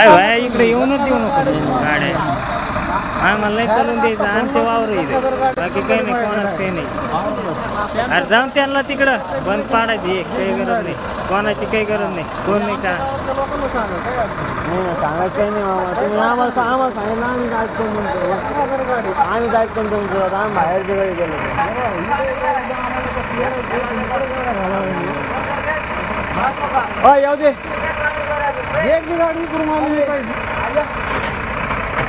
काय भाया इकडे येऊनच देऊ नको गाड्या. आम्हाला नाही चालून द्यायचं. आमचे वावर इथे. बाकी काही नाही कोणाच काही नाही. अरे जाऊन त्यांना तिकडं. बंद पाडायची एक काही गरज नाही. कोणाची काही गरज नाही. कोण नाही का? सांगायचं काही नाही मामा. तुम्ही आम्हाला सा- आम्हाला सांगितलं आम्ही जायचं आम्ही जायचं तुमचं आम्ही गाडी गेलो हा येऊ दे. एक बी गाडी करून आली पाहिजे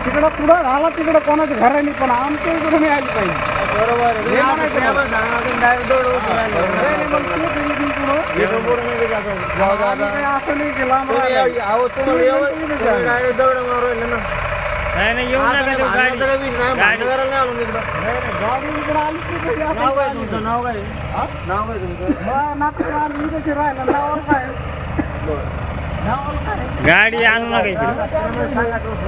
तिकडं पुढं राहिला तिकडं कोणाचं घर आहे नाही पण आमच्या इकडे नाही आली पाहिजे बरोबर. हे म्हणायचं आम्हाला. नाही, मग तू? इथून पुढं आम्ही. काही असं नाही की लांब तुम्ही राहिलं. नाही नाही येऊ नका देऊ गाडी आलो. गाडी इकडं की नाव काय आली? तुमचं नाव काय हा? नाव काय तुमचं बा, नाटकं आली, मी कशी राहिलं? नावावर काय? गाडी आणू नका इकडे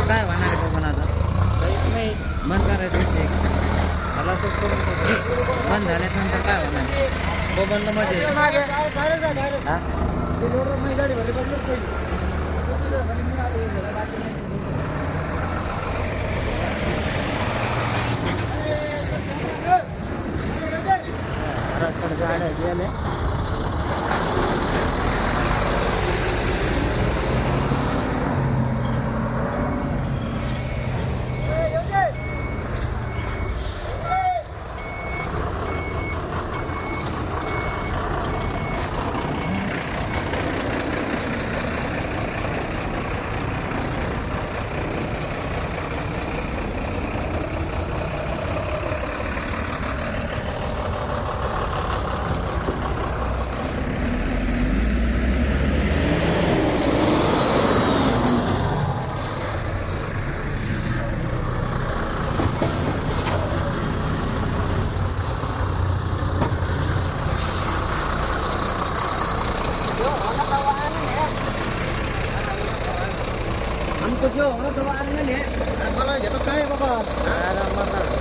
काय होणार आहे पण आता? नाही. बंद करायचं विषय. मला असंच करून बंद झाल्यानंतर काय होणार? तो बंदमध्ये झाड आहे. Ang tuyo, ano tawaan nga niya? Ano pala, gatot tayo pa ba? Ah, alam mo na.